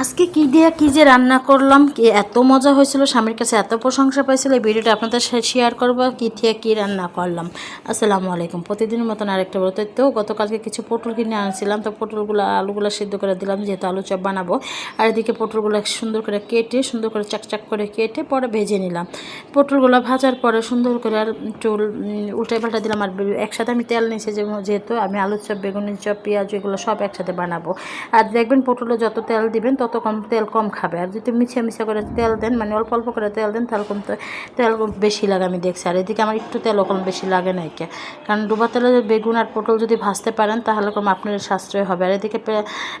আজকে কি দিয়ে, কি যে রান্না করলাম, কি এত মজা হয়েছিল, স্বামীর কাছে এত প্রশংসা পাইছিল, এই ভিডিওটা আপনাদের সাথে শেয়ার করব, কি থেকে কী রান্না করলাম। আসসালামু আলাইকুম। প্রতিদিনের মতন আরেকটা বলতে তো গতকালকে কিছু পটল কিনে আনছিলাম, তো পটলগুলো, আলুগুলো সিদ্ধ করে দিলাম, যেহেতু আলু চপ বানাবো। আর এদিকে পটলগুলো সুন্দর করে কেটে, সুন্দর করে চাকচাক করে কেটে পরে ভেজে নিলাম। পটলগুলো ভাজার পরে সুন্দর করে আর একটু উল্টে পাল্টা দিলাম, আর একসাথে আমি তেল নিয়েছি যেহেতু আমি আলুর চপ বেগুনের চপ, পেঁয়াজ, এগুলো সব একসাথে বানাবো। আর দেখবেন পটলে যত তেল দিবেন তত কম তেল কম খাবে। আর যদি মিছে মিছে করে তেল দেন মানে অল্প অল্প করে তেল দেন, তাহলে কম তো তেল বেশি লাগে আমি দেখছি। আর এদিকে আমার একটু তেল কম বেশি লাগে না একে। কারণ ডুবা তেলে বেগুন আর পটল যদি ভাজতে পারেন, তাহলে কম আপনার সাশ্রয় হবে। আর এদিকে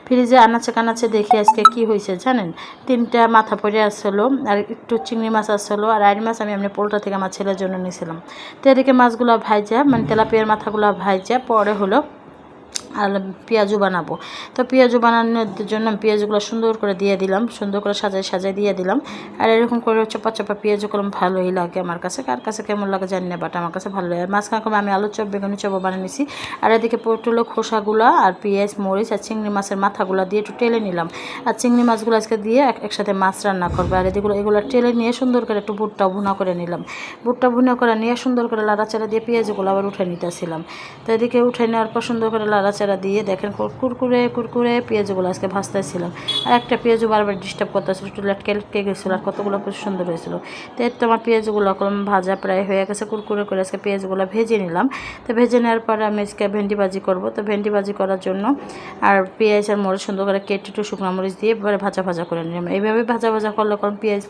ফ্রিজে আনাচে কানাচে দেখি আজকে কি হয়েছে, জানেন? তিনটা মাথা পড়ে আসলো, আর একটু চিংড়ি মাছ আসলো, আর আইড় মাছ আমি এমনি পোলটা থেকে আমার ছেলের জন্য নিয়েছিলাম। তো এদিকে মাছগুলো ভাইজা মানে তেলাপিয়ার মাথাগুলো ভাইজা পরে হলো আর পেঁয়াজু বানাবো। তো পেঁয়াজু বানানোর জন্য পেঁয়াজগুলো সুন্দর করে দিয়ে দিলাম, সুন্দর করে সাজাই সাজাই দিয়ে দিলাম। আর এরকম করে চপা চপা পেঁয়াজু করলাম, ভালোই লাগে আমার কাছে। কার কাছে কেমন লাগে জানি না বাট আমার কাছে ভালো লাগে। মাঝখানে আমি আলুর চপ, বেগুনি চপও বানিয়ে নিছি আর এদিকে পটলের খোসাগুলো আর পেঁয়াজ, মরিচ আর চিংড়ি মাছের মাথাগুলো দিয়ে একটু টেলে নিলাম। আর চিংড়ি মাছগুলো আজকে দিয়ে একসাথে মাছ রান্না করব। আর এদিকে এগুলো টেলে নিয়ে সুন্দর করে একটু ভুট্টা ভুনা করে নিলাম। ভুট্টা ভুনা করে নিয়ে সুন্দর করে লাড়াচাড়া দিয়ে পেঁয়াজগুলো আবার উঠে নিতেছিলাম। তো এদিকে উঠে নেওয়ার পর সুন্দর করে লাড়াচাড়া দিয়ে দেখেন কুরকুরে কুরকুরে পেঁয়াজগুলো আজকে ভাজতেছিলাম। আর একটা পেঁয়াজও বারবার ডিস্টার্ব করতেছিল, একটু লটকে লটকে গেছিল আর কতগুলো খুব সুন্দর হয়েছিল। তো এর তো আমার পেঁয়াজগুলো কলম ভাজা প্রায় হয়ে গেছে, কুরকুরে করে আজকে পেঁয়াজগুলো ভেজে নিলাম। তো ভেজে নেওয়ার পরে আমি আজকে ভেন্ডি ভাজি করব। তো ভেন্ডি ভাজি করার জন্য আর পেঁয়াজ আর মরিচ সুন্দর করে কেটে একটু শুকনো মরিচ দিয়ে এবারে ভাজা ভাজা করে নিলাম। এইভাবে ভাজা ভাজা করলে কারণ পেঁয়াজ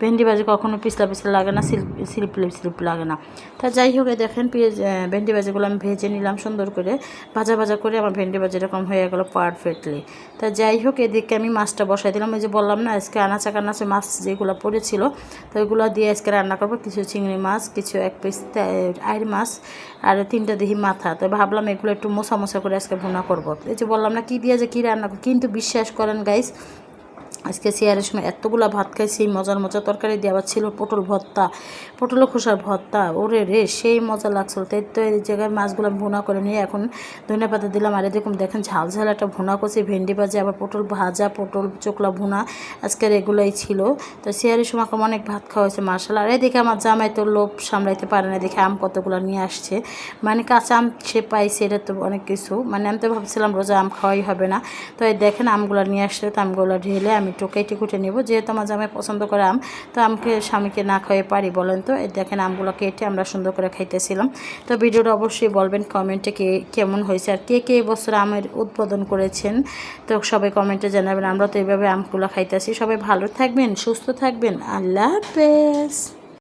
ভেন্ডি ভাজি কখনো পিছলা পিছলা লাগে না সিল্প স্লিপ স্লিপ লাগে না। তা যাই হোক দেখেন পেঁয়াজ ভেন্ডি ভাজিগুলো আমি ভেজে নিলাম সুন্দর করে। ভাজা ভাজা করে আমার ভেন্ডি বাজে এরকম হয়ে গেলো পারফেক্টলি তা যাই হোক, এদিকে আমি মাছটা বসাই দিলাম। ওই যে বললাম না, আজকে আনাচা কানাচে মাছ যেগুলো পড়েছিল, তো ওইগুলো দিয়ে আজকে রান্না করব। কিছু চিংড়ি মাছ, কিছু এক পিস আইর মাছ, আর তিনটা দিহি মাথা। তো ভাবলাম এগুলো একটু মোছা মোছা করে আজকে ভুনা করব। এই যে বললাম না, কী দিয়ে যে কী রান্না কিন্তু বিশ্বাস করেন গাইস আজকে চেয়ারের সময় এতগুলা ভাত খাইছি, মজার মজার তরকারি দিয়ে আবার ছিল পটল ভর্তা, পটল খোসার ভর্তা। ওরে রে, সেই মজা লাগছিল। তাই তো এই জায়গায় মাছগুলো ভুনা করে নিয়ে এখন ধনে পাতা দিলাম। আর এরকম দেখেন ঝাল ঝাল একটা ভুনা করছি, ভেন্ডি ভাজা, আবার পটল ভাজা, পটল চোকলা ভুনা, আজকের এগুলোই ছিল। তো চেয়ারের সময় এখন অনেক ভাত খাওয়া হয়েছে মার্শাল আর এদিকে আমার জামাই তো লোভ সামলাইতে পারে না দেখে আম কতগুলো নিয়ে আসছে। মানে কাঁচা আম সে পাইছে, এটা তো অনেক কিছু। মানে আমি তো ভাবছিলাম রোজা আম খাওয়াই হবে না। তো এই দেখেন আমগুলো নিয়ে আসলে তো আমগুলো ঢেলে আমি একটু কেটে কুটে নেব। যেহেতু আমার জামাই পছন্দ করে আম, তো আমকে স্বামীকে না খাওয়াই পারি বলেন তো। দেখেন আমগুলো কেটে আমরা সুন্দর করে খাইতেছিলাম। তো ভিডিওটা অবশ্যই বলবেন কমেন্টে কে কেমন হয়েছে আর কে কে এবছর আমের উদ্বোধন করেছেন। তো সবাই কমেন্টে জানাবেন। আমরা তো এইভাবে আমগুলো খাইতেছি। সবাই ভালো থাকবেন, সুস্থ থাকবেন। আল্লাহ হাফেজ।